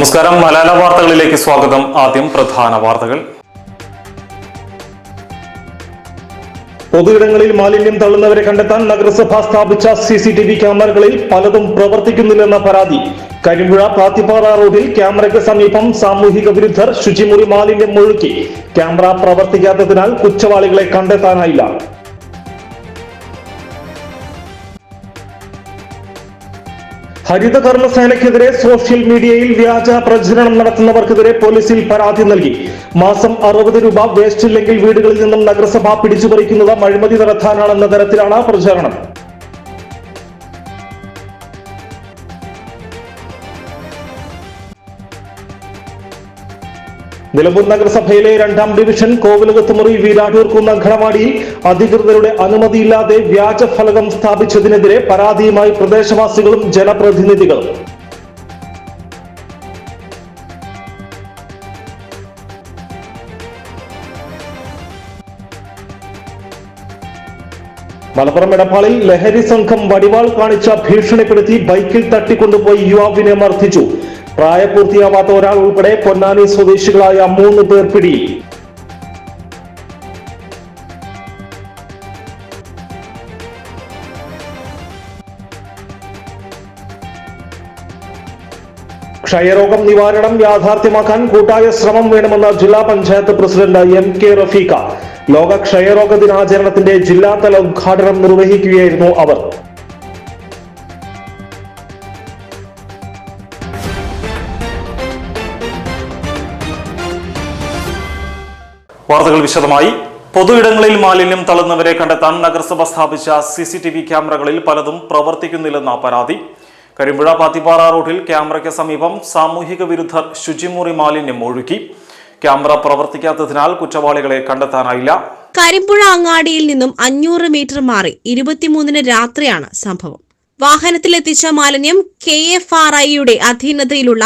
നമസ്കാരം. മലയാള വാർത്തകളിലേക്ക് സ്വാഗതം. ആദ്യം പ്രധാന വാർത്തകൾ. പൊതുയിടങ്ങളിൽ മാലിന്യം തള്ളുന്നവരെ കണ്ടെത്താൻ നഗരസഭ സ്ഥാപിച്ച സി സി ടി വി ക്യാമറകളിൽ പലതും പ്രവർത്തിക്കുന്നില്ലെന്ന പരാതി. കരിമ്പുഴ പാത്തിപ്പാറ റോഡിൽ ക്യാമറയ്ക്ക് സമീപം സാമൂഹിക വിരുദ്ധർ ശുചിമുറി മാലിന്യം ഒഴുക്കി. ക്യാമറ പ്രവർത്തിക്കാത്തതിനാൽ കുറ്റവാളികളെ കണ്ടെത്താനായില്ല. ഹരിത കർമ്മസേനയ്ക്കെതിരെ സോഷ്യൽ മീഡിയയിൽ വ്യാജ പ്രചരണം നടത്തുന്നവർക്കെതിരെ പോലീസിൽ പരാതി നൽകി. മാസം അറുപത് രൂപ വേസ്റ്റ് ഇല്ലെങ്കിൽ വീടുകളിൽ നിന്നും നഗരസഭ പിടിച്ചുപറിക്കുന്നത് അഴിമതി നടത്താനാണെന്ന തരത്തിലാണ് പ്രചാരണം. നിലമ്പൂർ നഗരസഭയിലെ രണ്ടാം ഡിവിഷൻ കോവിലകത്തുമുറി വീരാടൂർക്കുന്ന അങ്കണവാടിയിൽ അധികൃതരുടെ അനുമതിയില്ലാതെ വ്യാജ ഫലകം സ്ഥാപിച്ചതിനെതിരെ പരാതിയുമായി പ്രദേശവാസികളും ജനപ്രതിനിധികളും. മലപ്പുറം എടപ്പാളിൽ ലഹരി സംഘം വടിവാൾ കാണിച്ച ഭീഷണിപ്പെടുത്തി ബൈക്കിൽ തട്ടിക്കൊണ്ടുപോയി യുവാവിനെ മർദ്ദിച്ചു. പ്രായപൂർത്തിയാവാത്ത ഒരാൾ ഉൾപ്പെടെ പൊന്നാനി സ്വദേശികളായ മൂന്ന് പേർ പിടിയിൽ ക്ഷയരോഗം നിവാരണം യാഥാർത്ഥ്യമാക്കാൻ കൂട്ടായ ശ്രമം വേണമെന്ന് ജില്ലാ panchayat president M K Rafeeqa. ലോക ക്ഷയരോഗ ദിനാചരണത്തിന്റെ ജില്ലാതല ഉദ്ഘാടനം നിർവഹിക്കുകയായിരുന്നു അവർ. വാർത്തകൾ വിശദമായി. പൊതുയിടങ്ങളിൽ മാലിന്യം തള്ളുന്നവരെ കണ്ടെത്താൻ നഗരസഭ സ്ഥാപിച്ച സി സി ടി വി ക്യാമറകളിൽ പലതും പ്രവർത്തിക്കുന്നില്ലെന്ന പരാതി. കരിമ്പുഴ പാത്തിപ്പാറ റോഡിൽ ക്യാമറയ്ക്ക് സമീപം സാമൂഹിക വിരുദ്ധർ ശുചിമുറി മാലിന്യം ഒഴുക്കി. ക്യാമറ പ്രവർത്തിക്കാത്തതിനാൽ കുറ്റവാളികളെ കണ്ടെത്താനായില്ല. കരിമ്പുഴ അങ്ങാടിയിൽ നിന്നും അഞ്ഞൂറ് മീറ്റർ മാറി ഇരുപത്തിമൂന്നിന് രാത്രിയാണ് സംഭവം. വാഹനത്തിലെത്തിച്ച മാലിന്യം കെ എഫ് ആർ ഐയുടെ അധീനതയിലുള്ള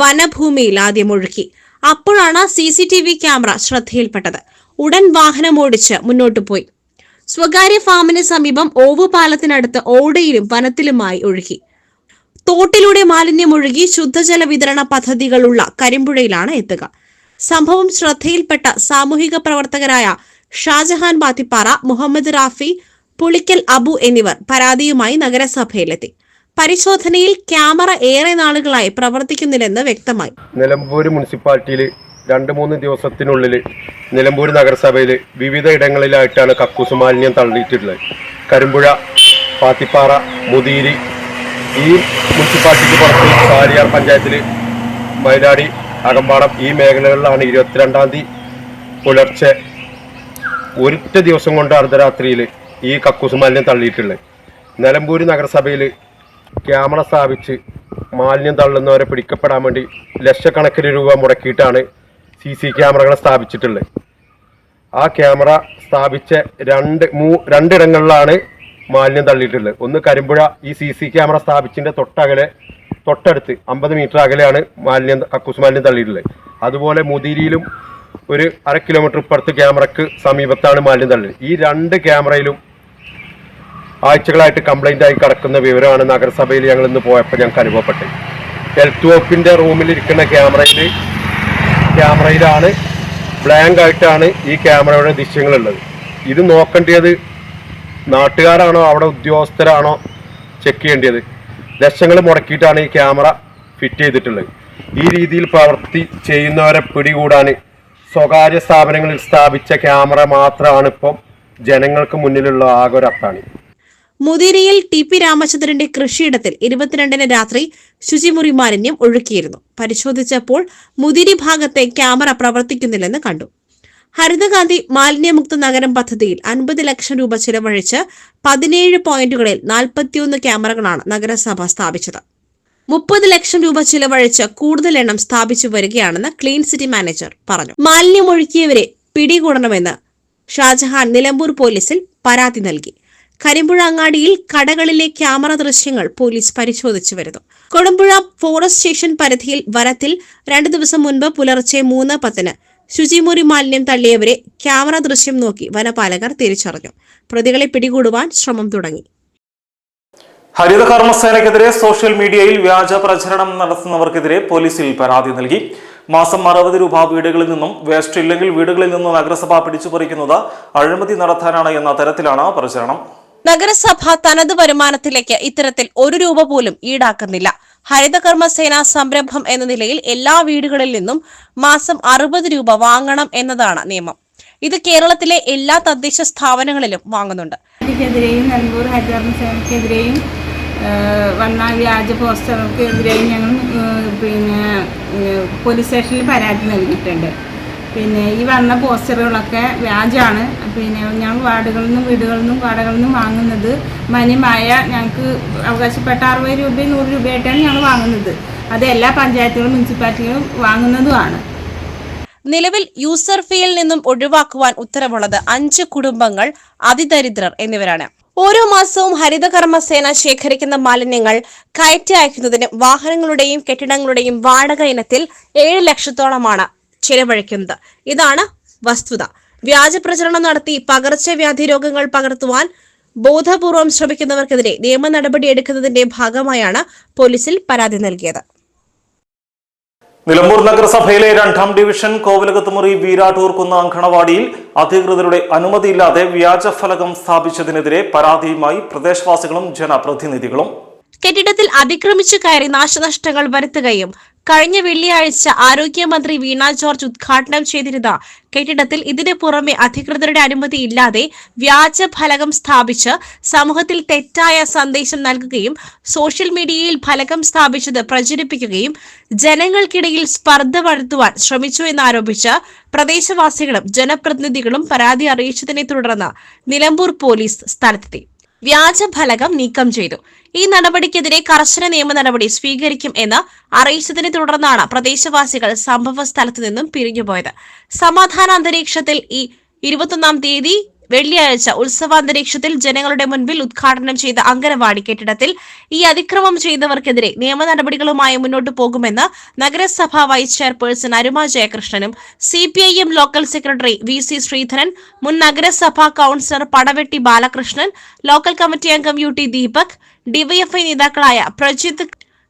വനഭൂമിയിൽ ആദ്യം ഒഴുക്കി. അപ്പോഴാണ് C C T V camera ശ്രദ്ധയിൽപ്പെട്ടത്. ഉടൻ വാഹനം ഓടിച്ച് മുന്നോട്ടു പോയി. സ്വകാര്യ ഫാമിന് സമീപം ഓവുപാലത്തിനടുത്ത് ഓടയിലും വനത്തിലുമായി ഒഴുകി. തോട്ടിലൂടെ മാലിന്യം ഒഴുകി ശുദ്ധജല വിതരണ പദ്ധതികളുള്ള കരിമ്പുഴയിലാണ് എത്തുക. സംഭവം ശ്രദ്ധയിൽപ്പെട്ട സാമൂഹിക പ്രവർത്തകരായ ഷാജഹാൻ ബാത്തിപ്പാറ മുഹമ്മദ് റാഫി പുളിക്കൽ അബു എന്നിവർ പരാതിയുമായി നഗരസഭയിലെത്തി. പരിശോധനയിൽ ക്യാമറ ഏറെ നാളുകളായി പ്രവർത്തിക്കുന്നില്ലെന്ന് വ്യക്തമായി. നിലമ്പൂർ മുനിസിപ്പാലിറ്റിയിൽ രണ്ട് മൂന്ന് ദിവസത്തിനുള്ളിൽ നിലമ്പൂർ നഗരസഭയിൽ വിവിധ ഇടങ്ങളിലായിട്ടാണ് കക്കൂസ് മാലിന്യം തള്ളിയിട്ടുള്ളത്. കരുമ്പുഴ പാത്തിപ്പാറ മുതിരി ഈ മുനിസിപ്പാലിറ്റിക്ക് പുറത്ത് കാരിയാർ പഞ്ചായത്തിൽ മൈലാടി അകമ്പാടം ഈ മേഖലകളിലാണ് ഇരുപത്തിരണ്ടാം തീയതി പുലർച്ചെ ഒരൊറ്റ ദിവസം കൊണ്ട് അർദ്ധരാത്രിയിൽ ഈ കക്കൂസ് മാലിന്യം തള്ളിയിട്ടുള്ളത്. നിലമ്പൂർ നഗരസഭയിൽ ക്യാമറ സ്ഥാപിച്ച് മാലിന്യം തള്ളുന്നവരെ പിടിക്കപ്പെടാൻ വേണ്ടി ലക്ഷക്കണക്കിന് രൂപ മുടക്കിയിട്ടാണ് സി സി ക്യാമറകൾ സ്ഥാപിച്ചിട്ടുള്ളത്. ആ ക്യാമറ സ്ഥാപിച്ച രണ്ട് മൂ രണ്ടിടങ്ങളിലാണ് മാലിന്യം തള്ളിയിട്ടുള്ളത്. ഒന്ന് കരിമ്പുഴ ഈ സി സി ക്യാമറ സ്ഥാപിച്ചതിന്റെ തൊട്ടകലെ തൊട്ടടുത്ത് അമ്പത് മീറ്റർ അകലെയാണ് മാലിന്യം കക്കൂസ് മാലിന്യം തള്ളിയിട്ടുള്ളത്. അതുപോലെ മുതിരിയിലും ഒരു അര കിലോമീറ്റർ ഇപ്പുറത്ത് ക്യാമറക്ക് സമീപത്താണ് മാലിന്യം തള്ളിയത് ഈ രണ്ട് ക്യാമറയിലും ആഴ്ചകളായിട്ട് കംപ്ലൈന്റ് ആയി കിടക്കുന്ന വിവരമാണ് നഗരസഭയിൽ ഞങ്ങൾ ഇന്ന് പോയപ്പോൾ ഞങ്ങൾക്ക് അനുഭവപ്പെട്ടത്. ഹെൽത്ത് വകുപ്പിന്റെ റൂമിൽ ഇരിക്കുന്ന ക്യാമറയിൽ ക്യാമറയിലാണ് ബ്ലാങ്ക് ആയിട്ടാണ് ഈ ക്യാമറയുടെ ദൃശ്യങ്ങളുള്ളത്. ഇത് നോക്കേണ്ടത് നാട്ടുകാരാണോ അവിടെ ഉദ്യോഗസ്ഥരാണോ ചെക്ക് ചെയ്യേണ്ടത്? ലക്ഷങ്ങൾ മുടക്കിയിട്ടാണ് ഈ ക്യാമറ ഫിറ്റ് ചെയ്തിട്ടുള്ളത്. ഈ രീതിയിൽ പ്രവൃത്തി ചെയ്യുന്നവരെ പിടികൂടാൻ സ്വകാര്യ സ്ഥാപനങ്ങളിൽ സ്ഥാപിച്ച ക്യാമറ മാത്രമാണ് ഇപ്പം ജനങ്ങൾക്ക് മുന്നിലുള്ള ആകെ മുതിരിയിൽ ടി പി രാമചന്ദ്രന്റെ കൃഷിയിടത്തിൽ ഇരുപത്തിരണ്ടിന് രാത്രി ശുചിമുറി മാലിന്യം ഒഴുക്കിയിരുന്നു. പരിശോധിച്ചപ്പോൾ മുതിരി ഭാഗത്തെ ക്യാമറ പ്രവർത്തിക്കുന്നില്ലെന്ന് കണ്ടു. ഹരിതഗാന്ധി മാലിന്യമുക്ത നഗരം പദ്ധതിയിൽ അൻപത് ലക്ഷം രൂപ ചിലവഴിച്ച് പതിനേഴ് പോയിന്റുകളിൽ നാൽപ്പത്തിയൊന്ന് ക്യാമറകളാണ് നഗരസഭ സ്ഥാപിച്ചത്. മുപ്പത് ലക്ഷം രൂപ ചിലവഴിച്ച് കൂടുതൽ എണ്ണം സ്ഥാപിച്ചു വരികയാണെന്ന് ക്ലീൻ സിറ്റി മാനേജർ പറഞ്ഞു. മാലിന്യം ഒഴുക്കിയവരെ പിടികൂടണമെന്ന് ഷാജഹാൻ നിലമ്പൂർ പോലീസിൽ പരാതി നൽകി. കരിമ്പുഴ അങ്ങാടിയിൽ കടകളിലെ ക്യാമറ ദൃശ്യങ്ങൾ പോലീസ് പരിശോധിച്ചു വരുന്നു. കൊടുമ്പുഴ ഫോറസ്റ്റ് സ്റ്റേഷൻ പരിധിയിൽ വരത്തിൽ രണ്ടു ദിവസം മുൻപ് പുലർച്ചെ മൂന്ന് പത്തിന് ശുചിമുറി മാലിന്യം തള്ളിയവരെ ക്യാമറ ദൃശ്യം നോക്കി വനപാലകർ തിരിച്ചറിഞ്ഞു. പ്രതികളെ പിടികൂടുവാൻ ശ്രമം തുടങ്ങി. ഹരിത കർമ്മസേനയ്ക്കെതിരെ സോഷ്യൽ മീഡിയയിൽ വ്യാജ പ്രചരണം നടത്തുന്നവർക്കെതിരെ പോലീസിൽ പരാതി നൽകി. മാസം അറുപത് രൂപ വീടുകളിൽ നിന്നും വേസ്റ്റ് ഇല്ലെങ്കിൽ വീടുകളിൽ നിന്നും നഗരസഭ പിടിച്ചുപറിക്കുന്നത് അഴിമതി നടത്താനാണ് എന്ന തരത്തിലാണ് പ്രചരണം. നഗരസഭ തനത് വരുമാനത്തിലേക്ക് ഇത്തരത്തിൽ ഒരു രൂപ പോലും ഈടാക്കുന്നില്ല. ഹരിതകർമ്മസേന സംരംഭം എന്ന നിലയിൽ എല്ലാ വീടുകളിൽ നിന്നും മാസം അറുപത് രൂപ വാങ്ങണം എന്നതാണ് നിയമം. ഇത് കേരളത്തിലെ എല്ലാ തദ്ദേശ സ്ഥാപനങ്ങളിലും വാങ്ങുന്നുണ്ട്. ക്കെതിരെയും നിലമ്പൂർ ഹരിതകർമ്മസേനക്കെതിരെയും വന്ന വ്യാജ പോസ്റ്റർക്കെതിരെയും ഞങ്ങൾ പിന്നെ പോലീസ് സ്റ്റേഷനിൽ പരാതി നൽകിയിട്ടുണ്ട്. പിന്നെ ഈ വന്ന പോസ്റ്ററുകളൊക്കെ വ്യാജമാണ്. പിന്നെ ഞങ്ങൾ വാർഡുകളിൽ നിന്നും വീടുകളിൽ നിന്നും കടകളിൽ നിന്നും വാങ്ങുന്നത് മാന്യമായ ഞങ്ങൾക്ക് അവകാശപ്പെട്ട അറുപത് രൂപയും നൂറ് രൂപയായിട്ടാണ് ഞങ്ങൾ വാങ്ങുന്നത്. അത് എല്ലാ പഞ്ചായത്തുകളും മുനിസിപ്പാലിറ്റികളും വാങ്ങുന്നതുമാണ്. നിലവിൽ യൂസർ ഫീയിൽ നിന്നും ഒഴിവാക്കുവാൻ ഉത്തരവുള്ളത് അഞ്ച് കുടുംബങ്ങൾ അതിദരിദ്രർ എന്നിവരാണ്. ഓരോ മാസവും ഹരിതകർമ്മ സേന ശേഖരിക്കുന്ന മാലിന്യങ്ങൾ കയറ്റി അയക്കുന്നതിന് വാഹനങ്ങളുടെയും കെട്ടിടങ്ങളുടെയും വാടക ഇനത്തിൽ ഏഴ് ലക്ഷത്തോളമാണ് ചിലവഴിക്കുന്നത് ഇതാണ് വസ്തുത. വ്യാജ പ്രചരണം നടത്തി പകർച്ചവ്യാധി രോഗങ്ങൾ പകർത്തുവാൻ ബോധപൂർവം ശ്രമിക്കുന്നവർക്കെതിരെ നിയമ നടപടി എടുക്കുന്നതിന്റെ ഭാഗമായാണ് പോലീസിൽ പരാതി നൽകിയത്. നിലമ്പൂർ നഗരസഭയിലെ രണ്ടാം ഡിവിഷൻ കോവിലകത്തുമുറി വീരാട്ടൂർ കുന്ന അങ്കണവാടിയിൽ അധികൃതരുടെ അനുമതിയില്ലാതെ വ്യാജ ഫലകം സ്ഥാപിച്ചതിനെതിരെ പരാതിയുമായി പ്രദേശവാസികളും ജനപ്രതിനിധികളും. കെട്ടിടത്തിൽ അതിക്രമിച്ചു കയറി നാശനഷ്ടങ്ങൾ വരുത്തുകയും കഴിഞ്ഞ വെള്ളിയാഴ്ച ആരോഗ്യമന്ത്രി വീണ ജോർജ് ഉദ്ഘാടനം ചെയ്തിരുന്ന കെട്ടിടത്തിൽ ഇതിനു പുറമെ അധികൃതരുടെ അനുമതി ഇല്ലാതെ വ്യാജ ഫലകം സ്ഥാപിച്ച് സമൂഹത്തിൽ തെറ്റായ സന്ദേശം നൽകുകയും സോഷ്യൽ മീഡിയയിൽ ഫലകം സ്ഥാപിച്ചത് പ്രചരിപ്പിക്കുകയും ജനങ്ങൾക്കിടയിൽ സ്പർദ്ധ വളർത്തുവാൻ ശ്രമിച്ചു എന്നാരോപിച്ച് പ്രദേശവാസികളും ജനപ്രതിനിധികളും പരാതി അറിയിച്ചതിനെ തുടർന്ന് നിലമ്പൂർ പോലീസ് സ്ഥലത്തെത്തി. വ്യാജ ഫലകം നീക്കം ചെയ്തു. ഈ നടപടിക്കെതിരെ കർശന നിയമ നടപടി സ്വീകരിക്കും എന്ന് അറിയിച്ചതിനെ തുടർന്നാണ് പ്രദേശവാസികൾ സംഭവ സ്ഥലത്തു നിന്നും പിരിഞ്ഞുപോയത്. സമാധാന അന്തരീക്ഷത്തിൽ ഈ ഇരുപത്തൊന്നാം തീയതി വെള്ളിയാഴ്ച ഉത്സവാന്തരീക്ഷത്തിൽ ജനങ്ങളുടെ മുൻപിൽ ഉദ്ഘാടനം ചെയ്ത അങ്കനവാടി കെട്ടിടത്തിൽ ഈ അതിക്രമം ചെയ്തവർക്കെതിരെ നിയമ നടപടികളുമായി മുന്നോട്ടു പോകുമെന്ന് നഗരസഭാ vice chairperson Aruma ജയകൃഷ്ണനും C local secretary V C Sreedharan മുൻ നഗരസഭാ councillor Padavetti Balakrishnan local committee അംഗം യു ടി ദീപക് ഡിവൈഎഫ്ഐ നേതാക്കളായ പ്രജിത്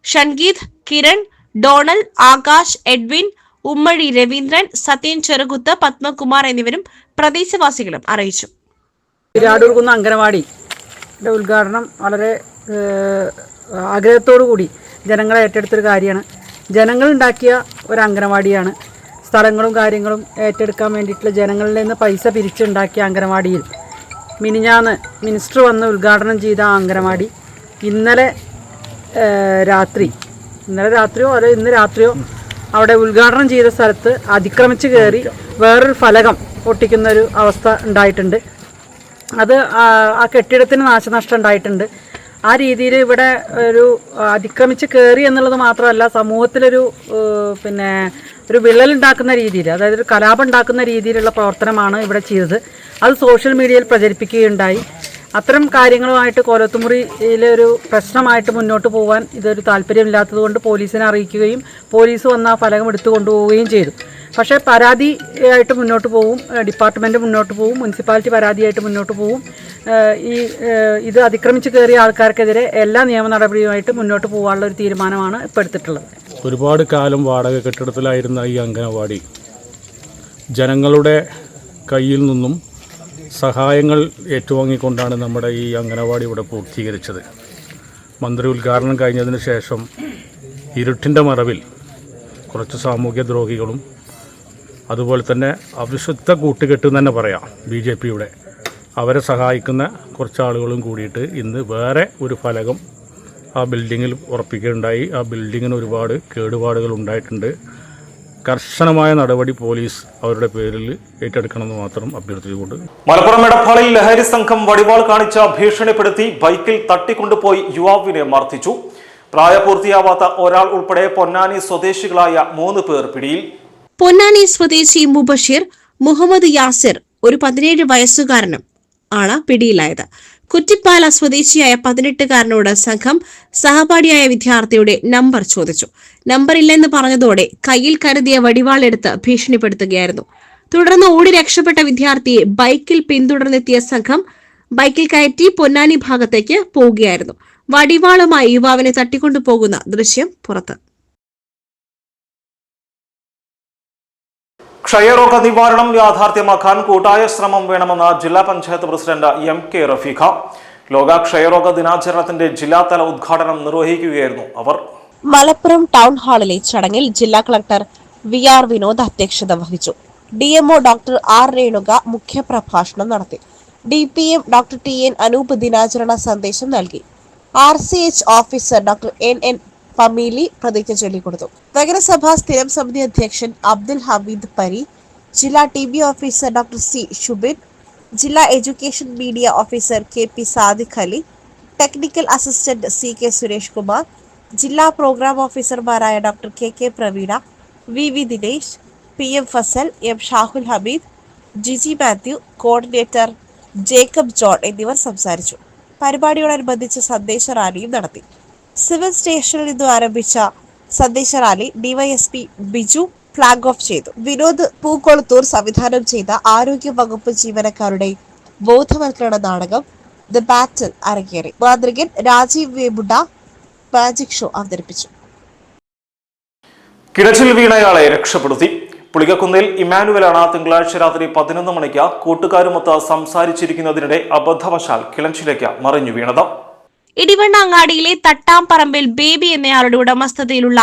ഷൺഗീത് കിരൺ ഡോണൽ ആകാശ് എഡ്വിൻ ഉമ്മഴി രവീന്ദ്രൻ സത്യൻ ചെറുകുത്ത് പത്മകുമാർ എന്നിവരും പ്രദേശവാസികളും അറിയിച്ചു. വിരാടൂർകുന്ന് അംഗനവാടി ഉദ്ഘാടനം വളരെ ആഗ്രഹത്തോടു കൂടി ജനങ്ങളെ ഏറ്റെടുത്തൊരു കാര്യമാണ്. ജനങ്ങൾ ഉണ്ടാക്കിയ ഒരു അംഗനവാടിയാണ്. സ്ഥലങ്ങളും കാര്യങ്ങളും ഏറ്റെടുക്കാൻ വേണ്ടിയിട്ടുള്ള ജനങ്ങളിൽ നിന്ന് പൈസ പിരിച്ചുണ്ടാക്കിയ അംഗനവാടിയിൽ മിനിഞ്ഞാന്ന് മിനിസ്റ്റർ വന്ന് ഉദ്ഘാടനം ചെയ്ത ആ അംഗനവാടി ഇന്നലെ രാത്രി ഇന്നലെ രാത്രിയോ അതോ ഇന്ന് രാത്രിയോ അവിടെ ഉദ്ഘാടനം ചെയ്ത സ്ഥലത്ത് അതിക്രമിച്ച് കയറി വേറൊരു ഫലകം ഒട്ടിക്കുന്ന ഒരു അവസ്ഥ ഉണ്ടായിട്ടുണ്ട്. അത് ആ കെട്ടിടത്തിന് നാശനഷ്ടം ഉണ്ടായിട്ടുണ്ട്. ആ രീതിയിൽ ഇവിടെ ഒരു അതിക്രമിച്ച് കയറി എന്നുള്ളത് മാത്രമല്ല സമൂഹത്തിലൊരു പിന്നെ ഒരു വിള്ളൽ ഉണ്ടാക്കുന്ന രീതിയിൽ അതായത് ഒരു കലാപം ഉണ്ടാക്കുന്ന രീതിയിലുള്ള പ്രവർത്തനമാണ് ഇവിടെ ചെയ്തത്. അത് സോഷ്യൽ മീഡിയയിൽ പ്രചരിപ്പിക്കുകയുണ്ടായി. അത്തരം കാര്യങ്ങളുമായിട്ട് കോലത്തുമുറിയിലെ ഒരു പ്രശ്നമായിട്ട് മുന്നോട്ട് പോകാൻ ഇതൊരു താല്പര്യമില്ലാത്തതുകൊണ്ട് പോലീസിനെ അറിയിക്കുകയും പോലീസ് വന്ന ഫലകം എടുത്തു കൊണ്ടുപോവുകയും ചെയ്തു. പക്ഷേ പരാതിയായിട്ട് മുന്നോട്ട് ഏഹ് ഡിപ്പാർട്ട്മെന്റ് മുന്നോട്ട് പോവും മുനിസിപ്പാലിറ്റി പരാതിയായിട്ട് മുന്നോട്ട് പോവും. ഈ ഇത് അതിക്രമിച്ച് കയറിയ ആൾക്കാർക്കെതിരെ എല്ലാ നിയമ നടപടിയുമായിട്ട് മുന്നോട്ട് പോകാനുള്ള ഒരു തീരുമാനമാണ് ഇപ്പോൾ എടുത്തിട്ടുള്ളത്. ഒരുപാട് കാലം വാടക കെട്ടിടത്തിലായിരുന്ന ഈ അംഗനവാടി ജനങ്ങളുടെ കയ്യിൽ നിന്നും സഹായങ്ങൾ ഏറ്റുവാങ്ങിക്കൊണ്ടാണ് നമ്മുടെ ഈ അംഗനവാടി ഇവിടെ പൂർത്തീകരിച്ചത്. മന്ത്രി ഉദ്ഘാടനം കഴിഞ്ഞതിന് ശേഷം ഇരുട്ടിന്റെ മറവിൽ കുറച്ച് സാമൂഹ്യ ദ്രോഹികളും അതുപോലെ തന്നെ അവിശുദ്ധ കൂട്ടുകെട്ട് തന്നെ പറയാം ബി ജെ പിയുടെ. അവരെ സഹായിക്കുന്ന കുറച്ച് ആളുകളും കൂടിയിട്ട് ഇന്ന് വേറെ ഒരു ഫലകം ആ ബിൽഡിങ്ങിൽ ഉറപ്പിക്കുകയുണ്ടായി. ആ ബിൽഡിങ്ങിന് ഒരുപാട് കേടുപാടുകൾ ഉണ്ടായിട്ടുണ്ട്. കർശനമായ നടപടി പോലീസ് അവരുടെ പേരിൽ ഏറ്റെടുക്കണമെന്ന് മാത്രം അഭ്യർത്ഥിച്ചുകൊണ്ട് മലപ്പുറം എടപ്പാളിൽ ലഹരി സംഘം വടിവാൾ കാണിച്ച ഭീഷണിപ്പെടുത്തി ബൈക്കിൽ തട്ടിക്കൊണ്ടുപോയി യുവാവിനെ മർദ്ദിച്ചു. പ്രായപൂർത്തിയാവാത്ത ഒരാൾ ഉൾപ്പെടെ പൊന്നാനി സ്വദേശികളായ മൂന്ന് പേർ പിടിയിൽ. പൊന്നാനി സ്വദേശി മുബഷീർ മുഹമ്മദ് യാസിർ ഒരു പതിനേഴ് വയസ്സുകാരനും ആണ് പിടിയിലായത്. കുറ്റിപ്പാല സ്വദേശിയായ പതിനെട്ടുകാരനോട് സംഘം സഹപാഠിയായ വിദ്യാർത്ഥിയുടെ നമ്പർ ചോദിച്ചു. നമ്പർ ഇല്ലെന്ന് പറഞ്ഞതോടെ കയ്യിൽ കരുതിയ വടിവാളെടുത്ത് ഭീഷണിപ്പെടുത്തുകയായിരുന്നു. തുടർന്ന് ഓടി രക്ഷപ്പെട്ട വിദ്യാർത്ഥിയെ ബൈക്കിൽ പിന്തുടർന്നെത്തിയ സംഘം ബൈക്കിൽ കയറ്റി പൊന്നാനി ഭാഗത്തേക്ക് പോവുകയായിരുന്നു. വടിവാളുമായി യുവാവിനെ തട്ടിക്കൊണ്ടുപോകുന്ന ദൃശ്യം പുറത്ത്. ക്ഷയരോഗ നിവാരണം യാഥാർത്ഥ്യമാക്കാൻ കൂട്ടായ ശ്രമം വേണമെന്ന് ജില്ലാ panchayat president M K Rafeeqa. ലോക ക്ഷയരോഗ ദിനാചരണത്തിന്റെ ജില്ലാതല ഉദ്ഘാടനം നിർവഹിക്കുകയായിരുന്നു അവർ. മലപ്പുറം ടൗൺ ഹാളിലെ ചടങ്ങിൽ ജില്ലാ കളക്ടർ വി ആർ വിനോദ് അധ്യക്ഷത വഹിച്ചു. D MO doctor R Renuka മുഖ്യപ്രഭാഷണം നടത്തി. D P M doctor T N Anoop ദിനാചരണ സന്ദേശം നൽകി. R C H officer doctor N N Pameeli പ്രതിജ്ഞ ചൊല്ലിക്കൊടുത്തു. നഗരസഭാ സ്ഥിരം സമിതി അധ്യക്ഷൻ അബ്ദുൽ ഹമീദ് പരി ജില്ലാ T B officer doctor C Shubin ജില്ലാ education media officer K P Sadiq Ali technical assistant C K Suresh Kumar ജില്ലാ പ്രോഗ്രാം ഓഫീസർമാരായ doctor K K Praveena V V Dinesh P M Fasal M Shahul Hameed Jiji Mathew coordinator Jacob John എന്നിവർ സംസാരിച്ചു. പരിപാടിയോടനുബന്ധിച്ച് സന്ദേശ റാലിയും നടത്തി. Civil സ്റ്റേഷനിൽ നിന്നും ആരംഭിച്ച സന്ദേശ rally DYSP Biju flag off ചെയ്തു. വിനോദ് പൂക്കോളത്തൂർ സംവിധാനം ചെയ്ത ആരോഗ്യ വകുപ്പ് ജീവനക്കാരുടെ ബോധവൽക്കരണ നാടകം ദ ബാറ്റൽ അരങ്ങേറി. മാതൃകൻ രാജീവ് വേബുഡ മാജിക് ഷോ അവതരിപ്പിച്ചു. കിണറ്റിൽ വീണയാളെ രക്ഷപ്പെടുത്തി. പുളികക്കുന്നിൽ ഇമാനുവലാണ് തിങ്കളാഴ്ച രാത്രി പതിനൊന്ന് മണിക്ക് കൂട്ടുകാരുമൊത്ത് സംസാരിച്ചിരിക്കുന്നതിനിടെ അബദ്ധവശാൽ കിളഞ്ചിലേക്ക് മറിഞ്ഞു വീണത്. ഇടിവണ്ണ തട്ടാംപറമ്പിൽ ബേബി എന്നയാളുടെ ഉടമസ്ഥതയിലുള്ള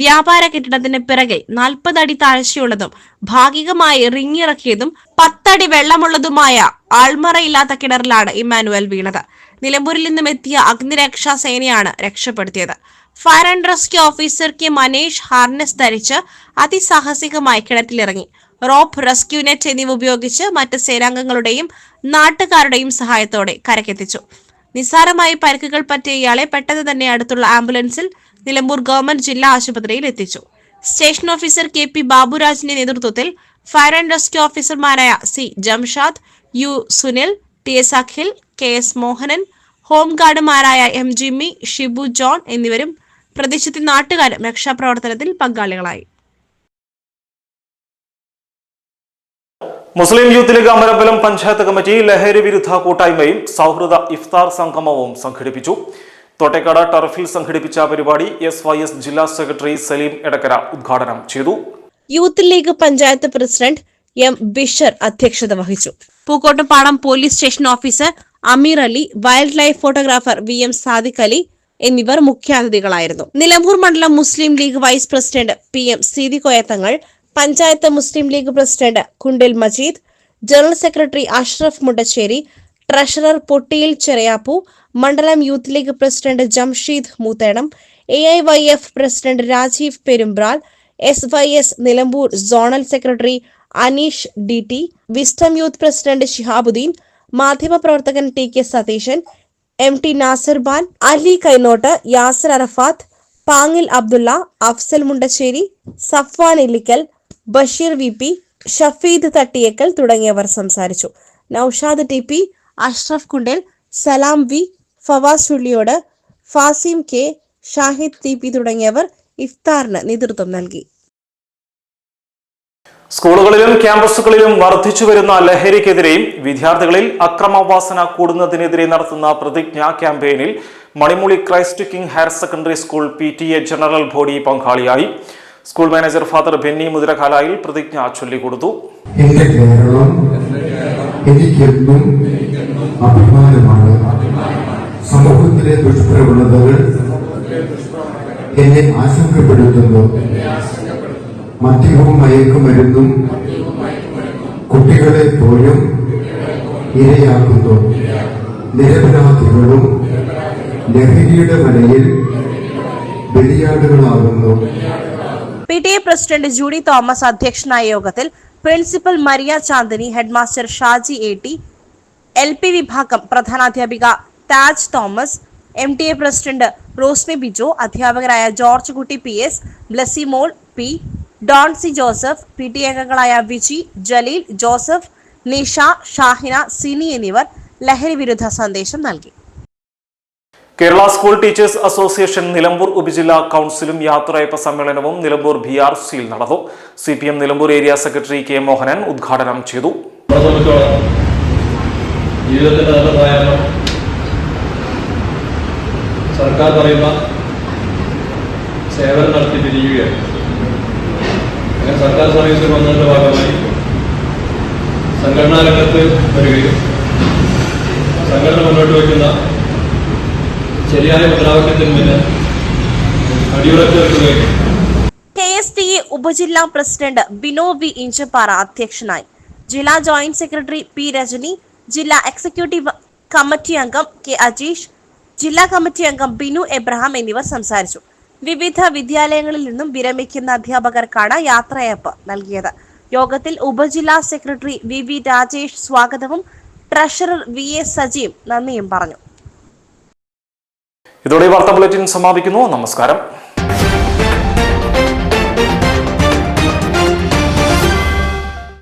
വ്യാപാര കെട്ടിടത്തിന് പിറകെ നാൽപ്പത് അടി താഴ്ചയുള്ളതും ഭാഗികമായി റിങ്ങിറക്കിയതും പത്തടി വെള്ളമുള്ളതുമായ ആൾമറയില്ലാത്ത കിണറിലാണ് ഇമ്മാനുവൽ വീണത്. നിലമ്പൂരിൽ നിന്നും എത്തിയ അഗ്നിരക്ഷാ സേനയാണ് രക്ഷപ്പെടുത്തിയത്. Fire and rescue officer K Manesh harness ധരിച്ച് അതിസാഹസികമായി കിണറ്റിലിറങ്ങി. റോപ്പ് റെസ്ക്യൂ നെറ്റ് എന്നിവ ഉപയോഗിച്ച് മറ്റ് സേനാംഗങ്ങളുടെയും നാട്ടുകാരുടെയും സഹായത്തോടെ കരക്കെത്തിച്ചു നിസ്സാരമായി പരിക്കുകൾ പറ്റിയ ഇയാളെ പെട്ടെന്ന് തന്നെ അടുത്തുള്ള ആംബുലൻസിൽ നിലമ്പൂർ ഗവൺമെന്റ് ജില്ലാ ആശുപത്രിയിൽ എത്തിച്ചു. സ്റ്റേഷൻ ഓഫീസർ കെ പി ബാബുരാജിന്റെ നേതൃത്വത്തിൽ ഫയർ ആൻഡ് റെസ്ക്യൂ ഓഫീസർമാരായ C Jamshad U Sunil T S Akhil K S Mohanan ഹോംഗാർഡുമാരായ M Jimmy Shibu John എന്നിവരും പ്രദേശത്തെ നാട്ടുകാരും രക്ഷാപ്രവർത്തനത്തിൽ പങ്കാളികളായി. Muslim youth league Amarambalam panchayat committee ലഹരി വിരുദ്ധ കൂട്ടായ്മയും സൗഹൃദ ഇഫ്താർ സംഗമവും സംഘടിപ്പിച്ചു. തോട്ടേക്കാട് ടർഫിൽ സംഘടിപ്പിച്ച പരിപാടി എസ് വൈ എസ് ജില്ലാ സെക്രട്ടറി സലീം എടക്കര ഉദ്ഘാടനം ചെയ്തു. Youth league panchayat president M Bishar അധ്യക്ഷത വഹിച്ചു. Pookottupadam police station officer Ameer Ali wildlife photographer V M Sadiq Ali എന്നിവർ മുഖ്യാതിഥികളായിരുന്നു നിലമ്പൂർ മണ്ഡലം Muslim league vice president P M Seethi Koyathangal panchayat Muslim league president Kundil Majeed general secretary Ashraf Mundassery treasurer Pottiyil Cheriyappu മണ്ഡലം youth league president Jamsheed Moothedam A I Y F president Rajeev Perumbral S Y S Nilambur zonal secretary Aneesh D T wisdom youth president Shihabuddeen മാധ്യമപ്രവർത്തകൻ T K Satheeshan M T Nasirban Ali Kainot Yasar Arafath Pangil Abdulla Afsal Mundassery Safwan Illikkal Basheer V P Shafeed Thattiyekkal തുടങ്ങിയവർ സംസാരിച്ചു. Noushad T P Ashraf Kundal Salam V Fawas Chulliyode Fasim K Shahid T P തുടങ്ങിയവർ ഇഫ്താറിന് നേതൃത്വം നൽകി. സ്കൂളുകളിലും ക്യാമ്പസുകളിലും വർദ്ധിച്ചു വരുന്ന ലഹരിക്കെതിരെയും വിദ്യാർത്ഥികളിൽ അക്രമവാസന കൂടുന്നതിനെതിരെ നടത്തുന്ന പ്രതിജ്ഞാ ക്യാമ്പയിനിൽ Manimooli Christ King higher secondary school P T A general body പങ്കാളിയായി. School manager father Benny Muthirakalayil പ്രതിജ്ഞ ചൊല്ലിക്കൊടുത്തു. എന്റെ സമൂഹത്തിലെ ദുഷ്പ്രവണതകൾ എന്നെ ആശങ്കപ്പെടുത്തുന്നു. മദ്യവും മയക്കുമരുന്നും കുട്ടികളെ പോലും ഇരയാക്കുന്നു. നിരപരാധികളും ലഹരിയുടെ വലയിൽ ബലിയാടുകളാകുന്നു. P T A president Judy Thomas അധ്യക്ഷനായ യോഗത്തിൽ principal Maria Chandini headmaster Shaji A T L P വിഭാഗം പ്രധാനാധ്യാപിക Taj Thomas M T A president Rosmi Bijo അധ്യാപകരായ George Kutty P S Blessymol P Doncy Joseph P T അംഗങ്ങളായ Viji Jaleel Joseph Nisha Shahina Sini എന്നിവർ ലഹരി വിരുദ്ധ സന്ദേശം നൽകി. Kerala school teachers association Nilambur ഉപജില്ലാ കൗൺസിലും യാത്രയപ്പ സമ്മേളനവും നിലമ്പൂർ ബി ആർ സിയിൽ നടന്നു. C P M Nilambur area secretary K Mohanan ഉദ്ഘാടനം ചെയ്തു. സർക്കാർ പറയുന്ന സേവനം നടത്തി പിരിയുകയാണ് അങ്ങനെ സർക്കാർ സർവീസിൽ വന്നതിന്റെ ഭാഗമായി സംഘടനാ രംഗത്ത് വരികയും സംഘടന മുന്നോട്ട് വയ്ക്കുന്ന ശരിയായ മുദ്രാവാക്യത്തിന് മുന്നിൽ അടിയുറച്ചു വെക്കുകയും കെ എസ് ടി എ ഉപജില്ലാ പ്രസിഡന്റ് ബിനോ വി ഇഞ്ചപ്പാറ അധ്യക്ഷനായി. ജില്ലാ ജോയിന്റ് സെക്രട്ടറി പി രജനി ജില്ലാ എക്സിക്യൂട്ടീവ് കമ്മിറ്റി അംഗം കെ അജീഷ് ജില്ലാ കമ്മിറ്റി അംഗം ബിനു എബ്രഹാം എന്നിവർ സംസാരിച്ചു. വിവിധ വിദ്യാലയങ്ങളിൽ നിന്നും വിരമിക്കുന്ന അധ്യാപകർക്കാണ് യാത്രയപ്പ് നൽകിയത്. യോഗത്തിൽ ഉപജില്ലാ സെക്രട്ടറി വി വി രാജേഷ് സ്വാഗതവും ട്രഷറർ വി എസ് സജീവ് നന്ദിയും പറഞ്ഞു. ഇതോടെ വാർത്താ ബുള്ളറ്റിൻ സമാപിക്കുന്നു. നമസ്കാരം.